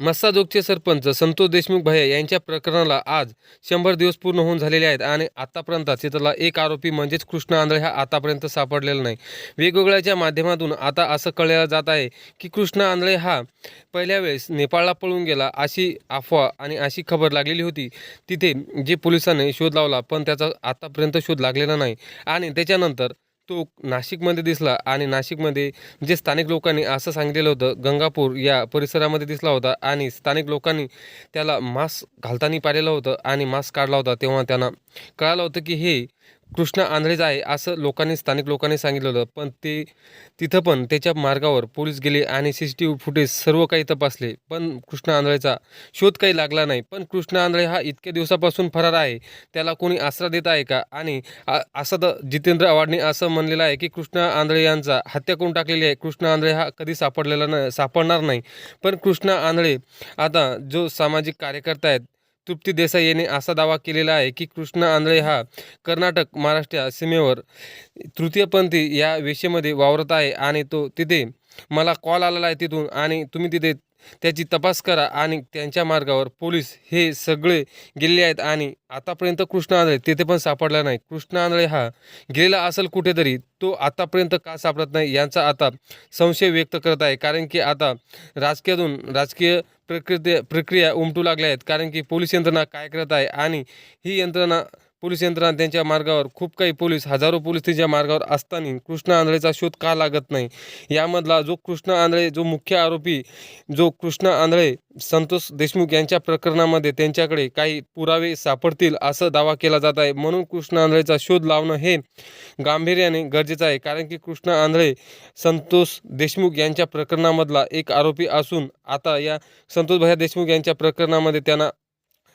मस्साजोगचे सरपंच संतोष देशमुख भैया यांच्या प्रकरणाला आज शंभर दिवस पूर्ण होऊन झालेले आहेत आणि आतापर्यंत तिथला एक आरोपी म्हणजेच कृष्ण आंधळे हा आतापर्यंत सापडलेला नाही. वेगवेगळ्याच्या माध्यमातून आता असं कळलं जात आहे की कृष्ण आंधळे हा पहिल्या वेळेस नेपाळला पळून गेला अशी अफवा आणि अशी खबर लागलेली होती. तिथे जे पोलिसांनी शोध लावला पण त्याचा आतापर्यंत शोध लागलेला नाही. आणि त्याच्यानंतर तो नाशिकमध्ये दिसला आणि नाशिकमध्ये जे स्थानिक लोकांनी असं सांगितलेलं होतं गंगापूर या परिसरामध्ये दिसला होता आणि स्थानिक लोकांनी त्याला मास्क घालताना पाहिलेलं होतं आणि मास्क काढला होता तेव्हा त्यांना कळालं होतं की हे कृष्ण आंधळेच आहे असं लोकांनी स्थानिक लोकांनी सांगितलं होतं. पण ते तिथं पण त्याच्या मार्गावर पोलीस गेले आणि C C T V footage सर्व काही तपासले. पण कृष्ण आंधळेचा शोध काही लागला नाही. पण कृष्ण आंधळे हा इतक्या दिवसापासून फरार आहे. त्याला कोणी आसरा देत आहे का? आणि असं तर जितेंद्र आव्हाडने असं म्हणलेलं आहे की कृष्ण आंधळे यांचा हत्या करून टाकलेली आहे. कृष्ण आंधळे हा कधी सापडलेला नाही सापडणार नाही. पण कृष्ण आंधळे आता जो सामाजिक कार्यकर्ता आहेत तृप्ती देसाई यांनी असा दावा केलेला आहे की कृष्ण आंधळे हा कर्नाटक महाराष्ट्र सीमेवर तृतीयपंथी या वेशेमध्ये वावरत आहे आणि तो तिथे मला कॉल आलेला आहे तिथून आणि तुम्ही तिथे त्याची तपास करा आणि त्यांच्या मार्गावर पोलीस हे सगळे गेलेले आहेत आणि आतापर्यंत कृष्ण आंधळे तिथे पण सापडला नाही. कृष्ण आंधळे हा गेलेला असेल कुठेतरी तो आतापर्यंत का सापडत नाही यांचा आता संशय व्यक्त करत आहे. कारण की आता राजकीयातून राजकीय प्रक्रिया प्रक्रिया उमटू लागल्या आहेत. कारण की पोलीस यंत्रणा काय करत आहे आणि ही यंत्रणा पोलीस यंत्रणा त्यांच्या मार्गावर खूप काही पोलीस हजारो पोलीस त्यांच्या मार्गावर असताना कृष्ण आंधळेचा शोध का लागत नाही? यामधला जो कृष्ण आंधळे जो मुख्य आरोपी जो कृष्ण आंधळे संतोष देशमुख यांच्या प्रकरणामध्ये त्यांच्याकडे काही पुरावे सापडतील असं दावा केला जात आहे. म्हणून कृष्ण आंधळेचा शोध लावणं हे गांभीर्याने गरजेचं आहे. कारण की कृष्ण आंधळे संतोष देशमुख यांच्या प्रकरणामधला एक आरोपी असून आता या संतोष भैया देशमुख यांच्या प्रकरणामध्ये त्यांना